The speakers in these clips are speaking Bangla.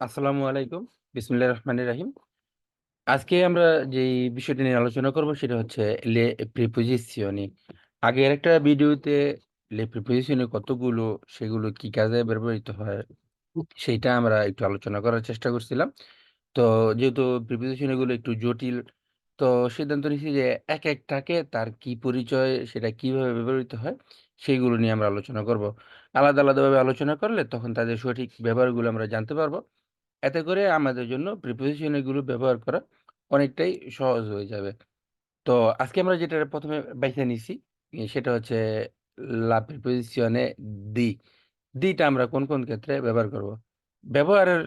আসসালামু আলাইকুম। বিসমুল্লাহ রহমান রাহিম। আজকে আমরা যে বিষয়টি নিয়ে আলোচনা করব সেটা হচ্ছে লে প্রিপোজিশনে। আগের একটা ভিডিওতে লে প্রিপোজিশনে কতগুলো, সেগুলো কি কাজে ব্যবহৃত হয়, সেইটা আমরা একটু আলোচনা করার চেষ্টা করছিলাম। তো যেহেতু প্রিপোজিশন এগুলো একটু জটিল, তো সিদ্ধান্ত নিয়েছি যে এক একটাকে তার কি পরিচয়, সেটা কীভাবে ব্যবহৃত হয় সেইগুলো নিয়ে আমরা আলোচনা করব। আলাদা আলাদাভাবে আলোচনা করলে তখন তাদের সঠিক ব্যবহারগুলো আমরা জানতে পারব। এতে করে আমাদের জন্য প্রিপোজিশন এগুলো ব্যবহার করা অনেকটাই সহজ হয়ে যাবে। তো আজকে আমরা যেটা প্রথমে বাইছে নিছি সেটা হচ্ছে লা প্রিপোজিশনে দি। দিটা আমরা কোন কোন ক্ষেত্রে ব্যবহার করব? ব্যবহারের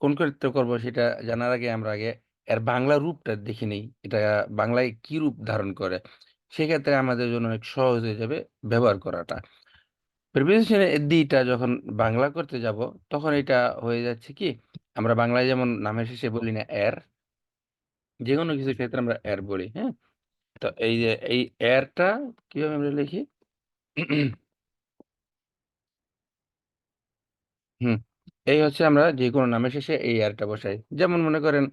কোন ক্ষেত্রে করব সেটা জানার আগে আমরা আগে এর বাংলা রূপটা দেখে নিই, এটা বাংলায় কি রূপ ধারণ করে? সেক্ষেত্রে আমাদের জন্য অনেক সহজ হয়ে যাবে ব্যবহার করাটা। প্রিপোজিশনে দিটা যখন বাংলা করতে যাব, তখন এটা হয়ে যাচ্ছে কি আমরা বাংলায় যেমন নামের শেষে বলি না এর যে কোনো কিছুর ক্ষেত্রে আমরা এর বলি হ্যাঁ? তো এই যে এই এরটা কীভাবে আমরা লিখি? হুম, এই হচ্ছে আমরা যে কোনো নামের শেষে এই এরটা বসাই। যেমন মনে করেন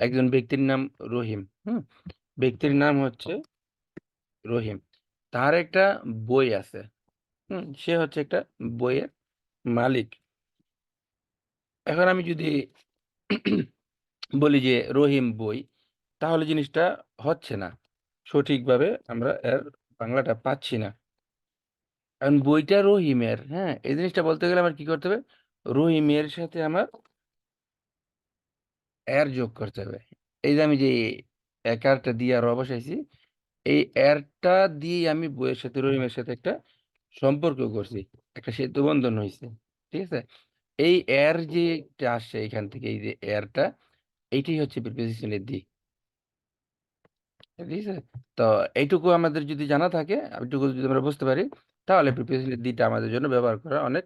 একজন ব্যক্তির নাম রহিম, হুম? ব্যক্তির নাম হচ্ছে রহিম। তার একটা বই আছে, হুম? সে হচ্ছে একটা বইয়ের মালিক। এখন আমি যদি বলি যে রহিম বই, তাহলে জিনিসটা হচ্ছে না। সঠিকভাবে আমরা এর বাংলাটা পাচ্ছি না। কারণ বইটা রহিমের হ্যাঁ? এই জিনিসটা বলতে গেলে আমার কি করতে হবে? রহিমের সাথে আমার এর যোগ করতে হবে। এই যে আমি যে একারটা দিয়ে আর বসাইছি এই এরটা দিয়ে আমি বইয়ের সাথে, রহিমের সাথে একটা সম্পর্ক করছি। একটা সেতু বন্ধন হয়েছে ঠিক আছে? এই এর যে আসছে এখান থেকে এই যে এরটা এইটাই হচ্ছে প্রিপোজিশনের দিক। ঠিক আছে? তো এইটুকু আমাদের যদি জানা থাকে এইটুকু যদি আমরা বুঝতে পারি তাহলে প্রিপোজিশনের দিটা আমাদের জন্য ব্যবহার করা অনেক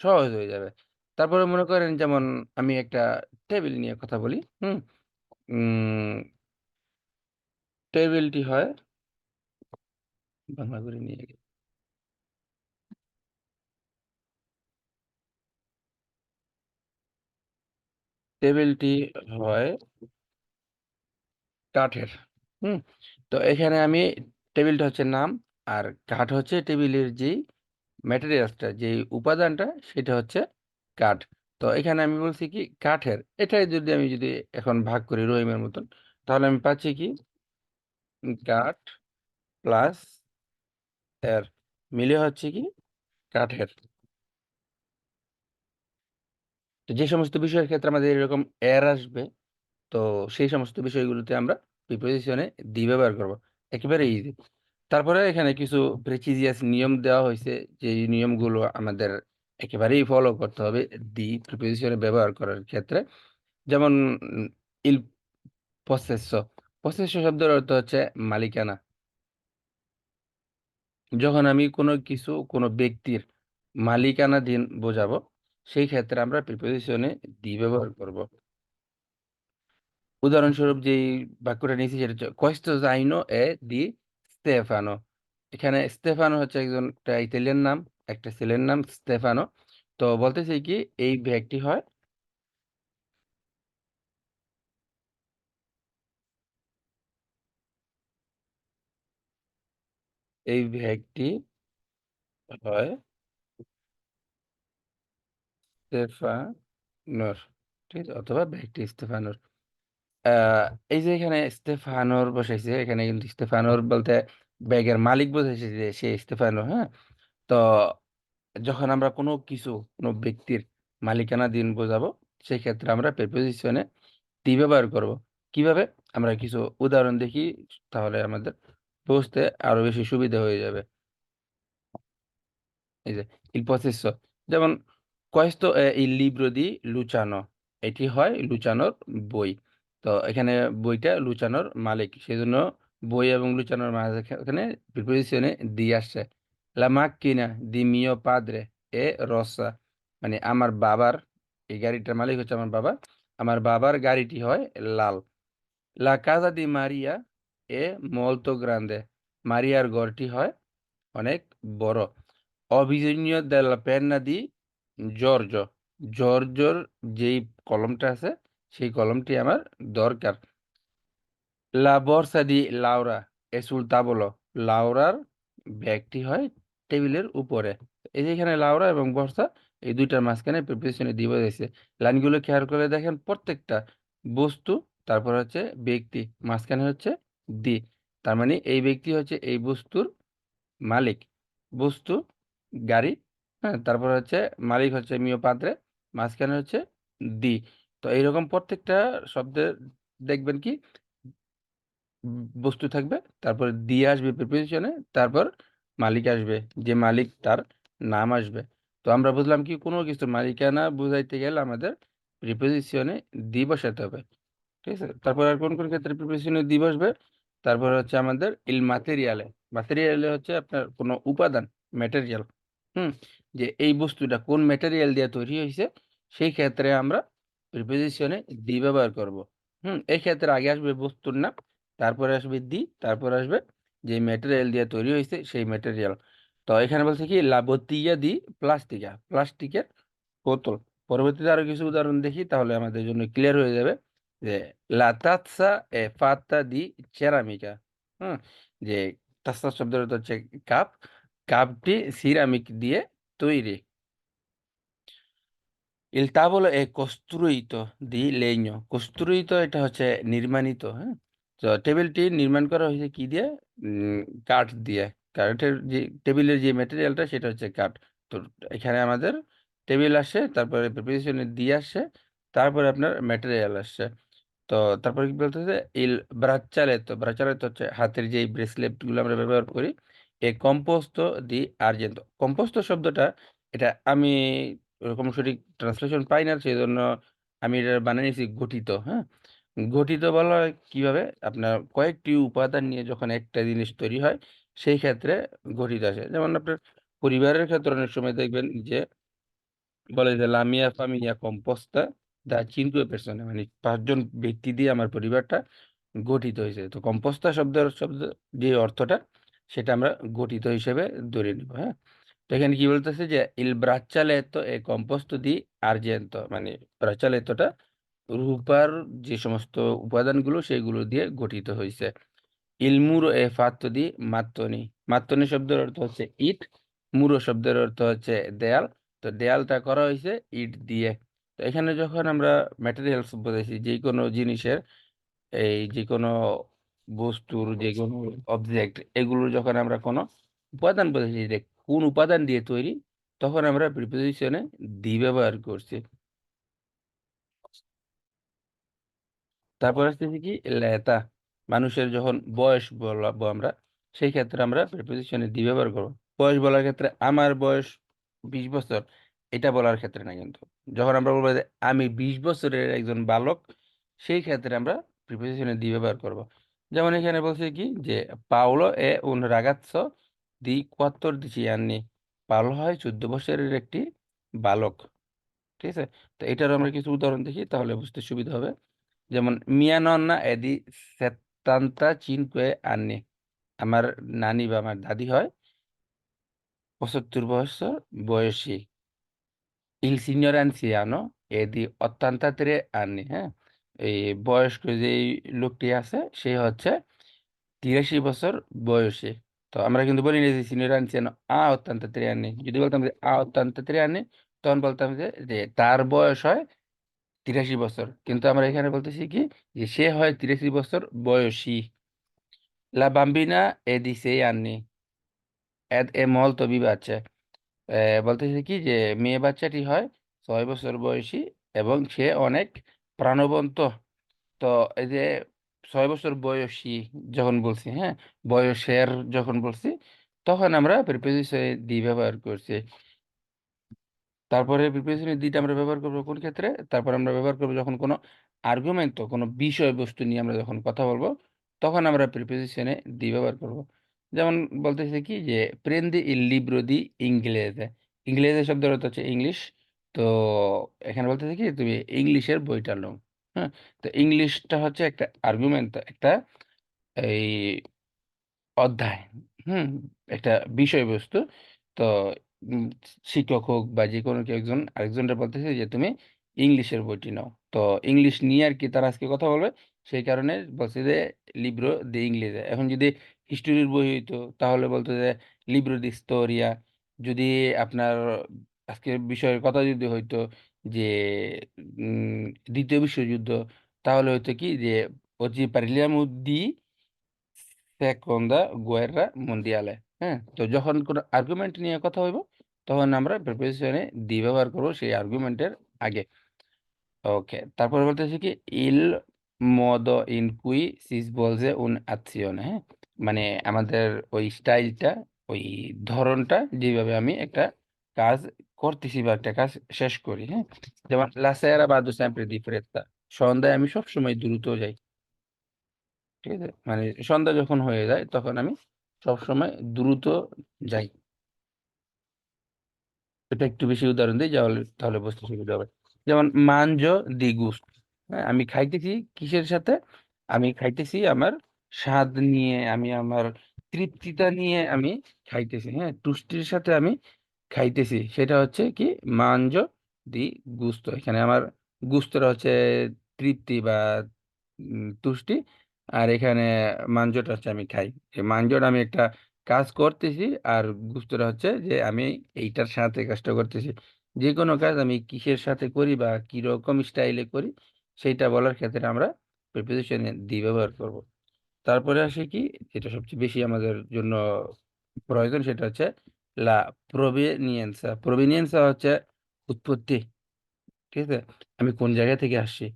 সহজ হয়ে যাবে। তারপরে মনে করেন যেমন আমি একটা টেবিল নিয়ে কথা বলি হুম? টেবিলটি হয় বাংলা করে নিয়ে গেলে। টেবিলটি হয় কাঠের, হুম? তো এখানে আমি টেবিলটা হচ্ছে নাম আর কাঠ হচ্ছে টেবিলের যেই ম্যাটেরিয়ালসটা যে উপাদানটা, সেটা হচ্ছে কাঠ। তো এখানে আমি বলছি কি, কাঠের, এটাই যদি আমি যদি এখন ভাগ করি রহিমের মতন, তাহলে আমি পাচ্ছি কি? কাঠ প্লাস এর মিলে হচ্ছে কি? কাঠের। তো যে সমস্ত বিষয়ের ক্ষেত্রে আমাদের এরকম এর আসবে তো সেই সমস্ত বিষয়গুলোতে আমরা প্রিপোজিশনে দি ব্যবহার করব। একেবারে ইজি তারপরে এখানে কিছু প্রেচিজিয়াস নিয়ম দেওয়া হয়েছে যে নিয়মগুলো আমাদের একেবারেই ফলো করতে হবে দি প্রিপোজিশনে ব্যবহার করার ক্ষেত্রে। যেমন ইল পসেস পসেস শব্দের অর্থ হচ্ছে মালিকানা। যখন আমি কোনো কিছু কোনো ব্যক্তির মালিকানা দিন বোঝাবো সেই ক্ষেত্রে আমরা প্রিপোজিশনে দি ব্যবহার করব। উদাহরণস্বরূপ যেই বাক্যটা নিয়েছি সেটা হচ্ছে, questo zaino è di Stefano এখানে স্তেফানো হচ্ছে একজন একটা ইতালিয়ান নাম, একটা ছেলের নাম স্তেফানো তো বলতেছি কি, এই ব্যাগটি হয় এই ব্যাগটি হয় স্তেফানোর ঠিক আছে অথবা ব্যাগটি স্তেফানোর আহ এই যে এখানে স্তেফানোর বসাইছে, এখানে কিন্তু স্তেফানোর বলতে ব্যাগের মালিক বোঝাইছে যে সে স্তেফানো হ্যাঁ? তো যখন আমরা কোনো কিছু, কোনো ব্যক্তির মালিকানা দিন বোঝাবো সেই ক্ষেত্রে আমরা প্রেপোজিশনে দি ব্যবহার করব। কীভাবে? আমরা কিছু উদাহরণ দেখি, তাহলে আমাদের বুঝতে আরও বেশি সুবিধা হয়ে যাবে। এই যে possesso যেমন questo è il libro Luciano. এটি হয় লুচানোর বই তো এখানে বইটা লুচানোর মালিক সেজন্য বই এবং লুচানোর মাঝখানে প্রিপোজিশনে দিয়ে আসছে la macchina di mio padre è rossa. মানে আমার বাবার এই গাড়িটার মালিক হচ্ছে আমার বাবা আমার বাবার গাড়িটি হয় লাল la casa di Maria è molto grande. মারিয়ার ঘরটি হয় অনেক বড় ho bisogno della penna Giorgio জর্জর যেই কলমটা আছে, সেই কলমটি আমার দরকার। লা বর্সা দি লাউরা এসুল তাবলো লাউরার ব্যাগটি হয় টেবিলের উপরে। এই যে এখানে লাউরা এবং বর্ষা, এই দুইটার মাঝখানে প্রিপোজিশনে দিব দিয়েছে লাইনগুলো খেয়াল করে দেখেন, প্রত্যেকটা বস্তু, তারপর হচ্ছে ব্যক্তি, মাঝখানে হচ্ছে দি। তার মানে এই ব্যক্তি হচ্ছে এই বস্তুর মালিক। বস্তু, গাড়ি হ্যাঁ তারপর হচ্ছে মালিক হচ্ছে মিও পাত্রে, মাঝখানে হচ্ছে দি। তো এইরকম প্রত্যেকটা শব্দের দেখবেন কি, বস্তু থাকবে, তারপর দিয়ে আসবে প্রিপোজিশনে তারপর মালিক আসবে, যে মালিক তার নাম আসবে। তো আমরা বুঝলাম কি, কোনো কিছুর মালিকানা বুঝাইতে গেলে আমাদের প্রিপোজিশনে দি বসাতে হবে, ঠিক আছে? তারপর আর কোন কোন ক্ষেত্রে প্রিপোজিশনে দি বসবে? তারপর হচ্ছে আমাদের ইল মাতেরিয়ালে মাতেরিয়ালে হচ্ছে আপনার কোনো উপাদান ম্যাটেরিয়াল হুম? যে এই বস্তুটা কোন ম্যাটেরিয়াল দিয়ে তৈরি হয়েছে সেই ক্ষেত্রে আমরা প্রিপোজিশনে দি ব্যবহার করব। হুম, এই ক্ষেত্রে আগে আসবে বস্তুর নাম, তারপরে আসবে দি তারপর আসবে যে ম্যাটেরিয়াল দিয়ে তৈরি হয়েছে সেই ম্যাটেরিয়াল তো এখানে বলছে কি, লাবতিয়া দি প্লাস্টিকা, প্লাস্টিকের বোতল। পরবর্তীতে আরও কিছু উদাহরণ দেখি, তাহলে আমাদের জন্য ক্লিয়ার হয়ে যাবে যে লা তাৎসা এ ফাত্তা দি চেরামিকা। হুম, যে তাৎসা শব্দের হচ্ছে কাপ। কাপটি সিরামিক দিয়ে তৈরি Il tavolo è costruito di legno costruito এটা হচ্ছে নির্মাণিত হ্যাঁ তো টেবিলটি নির্মাণ করা হয়েছে কি দিয়ে কাঠ দিয়ে কাঠের যে টেবিলের যে ম্যাটেরিয়ালটা সেটা হচ্ছে কাঠ তো এখানে আমাদের টেবিল আসে, তারপরে প্রিপারেশনে দিয়ে আসে, তারপরে আপনার ম্যাটেরিয়াল আসছে তো তারপরে কি বলতে হচ্ছে ইল ব্রাচ্চালেতো ব্রাচ্চালেতো হচ্ছে হাতের যে ব্রেসলেটগুলো আমরা ব্যবহার করি এ কম্পোস্ত দি আর্জেন্তো কম্পোস্ত শব্দটা, এটা আমি ওরকম সঠিক ট্রান্সলেশন পাই না সেই জন্য আমি এটা বানিয়ে নিয়েছি গঠিত হ্যাঁ? গঠিত বলা হয় কীভাবে? আপনার কয়েকটি উপাদান নিয়ে যখন একটা জিনিস তৈরি হয়, সেই ক্ষেত্রে গঠিত আসে। যেমন আপনার পরিবারের ক্ষেত্রে অনেক সময় দেখবেন যে, বলে যে লামিয়া ফামিয়া কম্পোস্তা দা চিন্টু পেছনে মানে পাঁচজন ব্যক্তি দিয়ে আমার পরিবারটা গঠিত হয়েছে। তো কম্পোস্তা শব্দের শব্দ, যে অর্থটা সেটা আমরা গঠিত হিসেবে ধরে নিব হ্যাঁ? তো এখানে কি বলতেছে যে, ইল ব্রাচ্চালেতো এ কম্পোস্ত দি আর্জেন্তো মানে ব্রাচ্চালেতোটা রূপার যে সমস্ত উপাদানগুলো সেগুলো দিয়ে গঠিত হয়েছে ইল মুরো এ ফাত্তো দি মাত্তনি মাত্তনি শব্দের অর্থ হচ্ছে ইট, মুরো শব্দের অর্থ হচ্ছে দেয়াল। তো দেয়ালটা করা হয়েছে ইট দিয়ে। তো এখানে যখন আমরা ম্যাটেরিয়ালস বোঝাইছি যে কোনো জিনিসের, এই যে কোনো বস্তুর যে কোনো অবজেক্ট এগুলো যখন আমরা কোনো উপাদান বোঝাইছি যে কোন উপাদান দিয়ে তৈরি তখন আমরা প্রিপোজিশনে দি ব্যবহার করছি। তারপর আসতেছে কি? লেতা। মানুষের যখন বয়স বলব আমরা সেই ক্ষেত্রে আমরা প্রিপোজিশনে দি ব্যবহার করব। বয়স বলার ক্ষেত্রে আমার বয়স বিশ বছর এটা বলার ক্ষেত্রে না কিন্তু। যখন আমরা বলব যে আমি বিশ বছরের একজন বালক সেই ক্ষেত্রে আমরা প্রিপোজিশনে দি ব্যবহার করব। যেমন এখানে বলছে কি যে, পাওলো এ উন রাগাৎসো দি কোয়াত্তর দিছি আননি পাওলো হয় চোদ্দ বছরের একটি বালক। ঠিক আছে? তো এটার আমরা কিছু উদাহরণ দেখি, তাহলে বুঝতে সুবিধা হবে। যেমন, মিয়া নন্না এদি সেত্তান্তা চিনকুয়ে আননি। আমার নানি বা আমার দাদি হয় পঁচাত্তর বছর বয়সী। ইল সিনিয়র অ্যান্ড আনসিয়ানো এদি অত্যান্তা ত্রে আননি। হ্যাঁ? এই বয়স্ক যে লোকটি আছে, সে হচ্ছে তিরাশি বছর বয়সে। তো আমরা কিন্তু বলি না যে সিনিয়র আনসিয়ানো আ অত্যন্ত ত্রে যদি বলতাম যে আ অত্যান্ত ত্রে তখন বলতাম যে তার বয়স হয় তিরাশি বছর। কিন্তু আমরা এখানে বলতেছি কি, যে সে হয় তিরাশি বছর বয়সী। লা বাম্বিনা এ দিছে আননি। এ মলতো বিবাচে বলতেছি কি যে, মেয়ে বাচ্চাটি হয় ছয় বছর বয়সী এবং সে অনেক প্রাণবন্ত। তো এই যে ছয় বছর বয়সী যখন বলছি হ্যাঁ? বয়সের যখন বলছি, তখন আমরা প্রিপোজিশন দি ব্যবহার করছি। তারপরে প্রিপোজিশনের দিটা আমরা ব্যবহার করব কোন ক্ষেত্রে? তারপর আমরা ব্যবহার করব যখন কোনো আর্গুমেন্ট তো কোনো বিষয়বস্তু নিয়ে আমরা যখন কথা বলব, তখন আমরা প্রিপোজিশনে দি ব্যবহার করব। যেমন বলতেছে কি যে প্রেন্দি ইল লিব্রো দি ইংলেজে ইংলেজে অর্থ হচ্ছে ইংলিশ তো এখানে বলতেছে কি, তুমি ইংলিশের বইটা লো হ্যাঁ? তো ইংলিশটা হচ্ছে একটা আর্গুমেন্ট একটা এই অধ্যায়, হুম? একটা বিষয়বস্তু। তো শিক্ষক হোক বা যে কোনো কেউ একজন আরেকজনটা বলতেছে যে, তুমি ইংলিশের বইটি নাও। তো ইংলিশ নিয়ে আর কি তারা আজকে কথা বলবে। সেই কারণে বলছে যে, লিব্রো দি ইংলিশে। এখন যদি হিস্টোরির বই হইতো, তাহলে বলতো যে, লিব্রো দি স্টোরিয়া। যদি আপনার আজকে বিষয়ের কথা যদি হইতো যে দ্বিতীয় বিশ্বযুদ্ধ, তাহলে হয়তো কি যে oggi parliamo di seconda guerra mondiale হ্যাঁ? তো যখন কোনো আর্গুমেন্ট নিয়ে কথা হইব, তখন আমরা প্রিপোজিশনে দি ব্যবহার করব সেই আর্গুমেন্টের আগে। ওকে তারপরে বলতেছি কি, ইল modo in cui si উন un'azione হ্যাঁ? মানে আমাদের ওই স্টাইলটা ওই ধরনটা যেভাবে আমি একটা কাজ করতেছি বা একটা কাজ শেষ করি হ্যাঁ? যেমন sera vado sempre di সন্ধ্যায় আমি সবসময় দ্রুত যাই। ঠিক আছে? মানে সন্ধ্যা যখন হয়ে যায়, তখন আমি সবসময় দ্রুত যাই। এটা একটু বেশি উদাহরণ দিই তাহলে তাহলে বুঝতে সুবিধা হবে। যেমন মানজো দি গুস্ত হ্যাঁ? আমি খাইতেছি কিসের সাথে? আমি খাইতেছি আমার স্বাদ নিয়ে, আমি আমার তৃপ্তিটা নিয়ে আমি খাইতেছি হ্যাঁ? তুষ্টির সাথে আমি খাইতেছি। সেটা হচ্ছে কি? মানজো দি গুস্ত। এখানে আমার গুস্তটা হচ্ছে তৃপ্তি বা তুষ্টি। আর এখানে মাঞ্জটা হচ্ছে আমি খাই। মাঞ্জটা আমি একটা কাজ করতেছি আর গুস্তটা হচ্ছে যে আমি এইটার সাথে কাজটা করতেছি। যে কোনো কাজ আমি কিসের সাথে করি বা কীরকম স্টাইলে করি সেইটা বলার ক্ষেত্রে আমরা প্রিপোজিশনে দি ব্যবহার করব। তারপরে আসে কি? যেটা সবচেয়ে বেশি আমাদের জন্য প্রয়োজন সেটা হচ্ছে লা প্রোভেনিয়েন্সা প্রোভেনিয়েন্সা হচ্ছে উৎপত্তি, ঠিক আছে? আমি কোন জায়গা থেকে আসছি?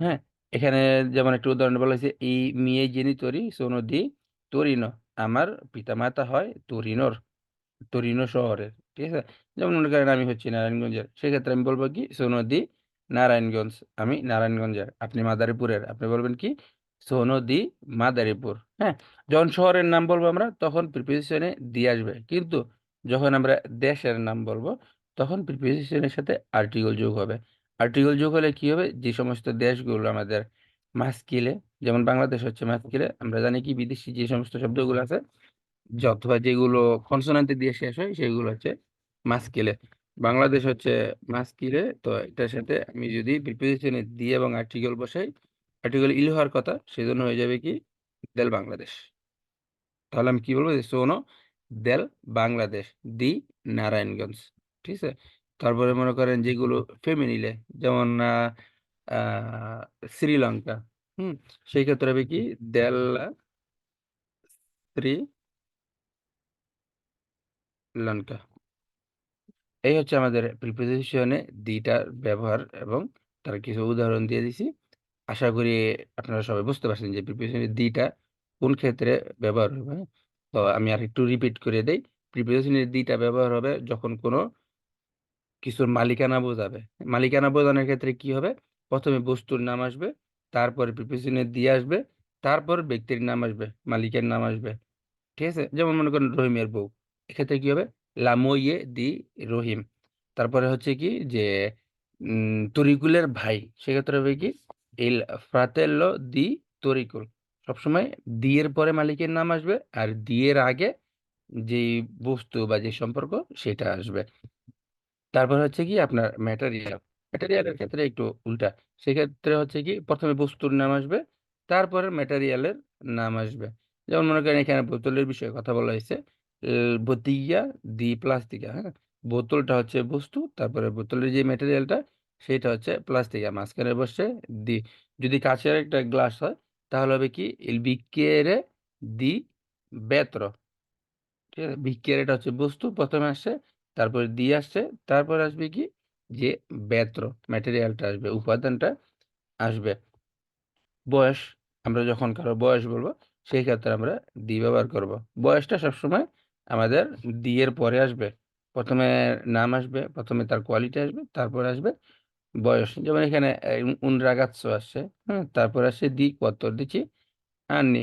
হ্যাঁ? এখানে যেমন একটা উদাহরণ বলা হয়েছে এই মিয়ে জেনিতরি সোনো দি তোরিনো। আমার পিতামাতা হয় তোরিনোর, তোরিনো শহরের, ঠিক আছে? যেমন মনে করেন আমি হচ্ছি নারায়ণগঞ্জের, সেক্ষেত্রে আমি বলব কি সোনদি নারায়ণগঞ্জ। আমি নারায়ণগঞ্জের, আপনি মাদারীপুরের, আপনি বলবেন কি সোনদি মাদারীপুর হ্যাঁ? যখন শহরের নাম বলব আমরা, তখন প্রিপোজিশনে দিয়ে আসবে। কিন্তু যখন আমরা দেশের নাম বলব, তখন প্রিপোজিশনের সাথে আর্টিকেল যোগ হবে। আর্টিকল যোগ হলে কি হবে? যে সমস্ত দেশগুলো আমাদের মাস্কিলে, যেমন বাংলাদেশ হচ্ছে মাস্কিলে, আমরা জানি কি? বিদেশি যে সমস্ত শব্দগুলো আছে অথবা যেগুলো কনসোনান্টে দিয়ে শেষ হয়, সেগুলো হচ্ছে মাস্কিলে। বাংলাদেশ হচ্ছে মাস্কিলে, তো এটার সাথে আমি যদি প্রিপোজিশনে দিয়ে এবং আর্টিকেল বসাই আর্টিকেল ইল হওয়ার কথা, সেজন্য হয়ে যাবে কি, দেল বাংলাদেশ। তাহলে আমি কি বলব সোনো দেল বাংলাদেশ, দি নারায়ণগঞ্জ, ঠিক আছে? তারপরে মনে করেন যেগুলো ফেমিনিলে যেমন শ্রীলঙ্কা, হুম? সেই ক্ষেত্রে হবে কি, দেল শ্রী লঙ্কা। এই হচ্ছে আমাদের প্রিপোজিশনে দিটার ব্যবহার এবং তার কিছু উদাহরণ দিয়ে দিছি। আশা করি আপনারা সবাই বুঝতে পারছেন যে প্রিপোজিশনের দিটা কোন ক্ষেত্রে ব্যবহার হবে? তো আমি আর একটু রিপিট করে দেই। প্রিপোজিশনের দিটা ব্যবহার হবে যখন কোনো কিছুর মালিকানা বোঝাবে। মালিকানা বোঝানোর ক্ষেত্রে কি হবে? প্রথমে বস্তুর নাম আসবে, তারপরে প্রিপোজিশনের দিয়ে আসবে, তারপর ব্যক্তির নাম আসবে, মালিকের নাম আসবে। ঠিক আছে? যেমন মনে করেন রহিমের বউ। এক্ষেত্রে কি হবে? লামোয়ে দি রহিম। তারপরে হচ্ছে কি যে তরিকুলের ভাই। সেক্ষেত্রে হবে কি ইল ফ্রাতেল্লো দি তরিকুল সবসময় দিয়ের পরে মালিকের নাম আসবে আর দিয়ের আগে যে বস্তু বা যে সম্পর্ক সেটা আসবে। তারপর হচ্ছে কি আপনার ম্যাটেরিয়াল ম্যাটেরিয়ালের ক্ষেত্রে একটু উল্টা। সেক্ষেত্রে হচ্ছে কি প্রথমে বস্তুর নাম আসবে, তারপরে ম্যাটেরিয়ালের নাম আসবে। যেমন মনে করেন এখানে বোতলের বিষয়ে কথা বলা হয়েছে। বতিয়া দি প্লাস্টিকা হ্যাঁ? বোতলটা হচ্ছে বস্তু, তারপরে বোতলের যে ম্যাটেরিয়ালটা সেটা হচ্ছে প্লাস্টিকা মাঝখানে বসে দি, যদি কাছের একটা গ্লাস হয়, তাহলে হবে কি ইল বিক্কেরে দি বেত্র। ঠিক আছে? বিক্রিয়ার এটা হচ্ছে বস্তু, প্রথমে আসছে তারপরে দিয়ে আসছে তারপর আসবে কি, যে বেত্র ম্যাটেরিয়ালটা আসবে, উপাদানটা আসবে। বয়স, আমরা যখন কারও বয়স বলব, সেই ক্ষেত্রে আমরা দি ব্যবহার করব। বয়সটা সবসময় আমাদের দিয়ের পরে আসবে। প্রথমে নাম আসবে, প্রথমে তার কোয়ালিটি আসবে, তারপর আসবে বয়স। যেমন এখানে উন রাগাচ্ছ আসছে হ্যাঁ? তারপর আসছে দি, কত দিচ্ছি আননি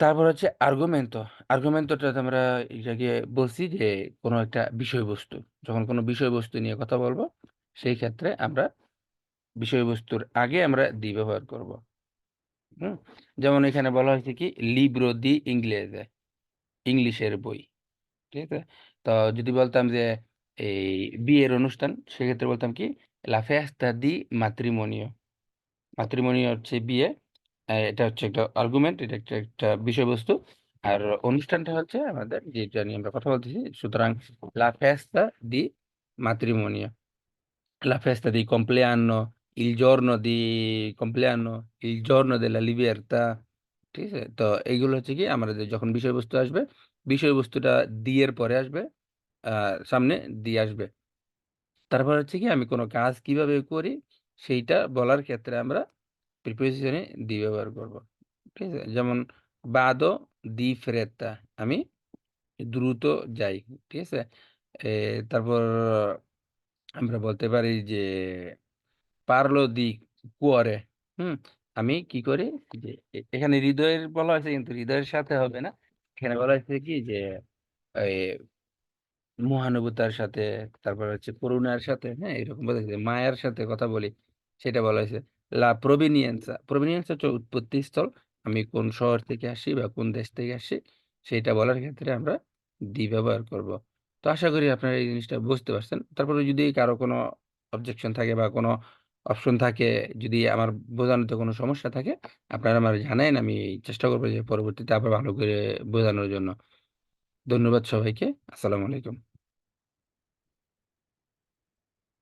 তারপর হচ্ছে আর্গুমেন্টো আর্গুমেন্টোটা আমরা এটাকে বলছি যে, কোনো একটা বিষয়বস্তু, যখন কোনো বিষয়বস্তু নিয়ে কথা বলব, সেই ক্ষেত্রে আমরা বিষয়বস্তুর আগে আমরা দি ব্যবহার করব। হুম? যেমন এখানে বলা হয়েছে কি লিব্রো দি ইংলিশে ইংলিশের বই। ঠিক আছে? তো যদি বলতাম যে এই বিয়ের অনুষ্ঠান সেক্ষেত্রে বলতাম কি লা ফেস্তা দি মাত্রিমোনিও মাত্রিমোনিও হচ্ছে বিয়ে এটা হচ্ছে একটা আর্গুমেন্ট এটা একটা একটা বিষয়বস্তু আর অনুষ্ঠানটা হচ্ছে আমাদের যেটা নিয়ে আমরা কথা বলতেছি সুতরাং লা ফেস্তা দি মাত্রিমোনিও la festa di compleanno, il giorno di compleanno, il giorno della ঠিক আছে তো এইগুলো হচ্ছে কি আমাদের যখন বিষয়বস্তু আসবে বিষয়বস্তুটা দিয়ের পরে আসবে সামনে দিয়ে আসবে। তারপর হচ্ছে কি আমি কোনো কাজ কীভাবে করি সেইটা বলার ক্ষেত্রে আমরা প্রিপোজিশনে দি ব্যবহার করব। ঠিক আছে? যেমন বাদো দি ফ্রেতা আমি দ্রুত যাই। ঠিক আছে? তারপর আমরা বলতে পারি যে পারল দি কুয়ারে, হুম? আমি কি করি যে এখানে হৃদয়ের বলা হয়েছে কিন্তু হৃদয়ের সাথে হবে না। এখানে বলা হয়েছে কি যে এই মহানুভবতার সাথে, তারপর হচ্ছে করুণার সাথে হ্যাঁ? এরকম মায়ের সাথে কথা বলি, সেটা বলা হয়েছে। লা প্রোভিনিয়েন্সা প্রোভিনিয়েন্স হচ্ছে উৎপত্তি স্থল। আমি কোন শহর থেকে আসি বা কোন দেশ থেকে আসি, সেটা বলার ক্ষেত্রে আমরা দি ব্যবহার করব। তো আশা করি আপনারা এই জিনিসটা বুঝতে পারছেন। তারপরে যদি কারও কোনো অবজেকশন থাকে বা কোনো অপশন থাকে, যদি আমার বোঝানোতে কোনো সমস্যা থাকে, আপনারা আমার জানান আমি চেষ্টা করব যে পরবর্তীতে আবার ভালো করে বোঝানোর জন্য। ধন্যবাদ সবাইকে। আসসালামু আলাইকুম।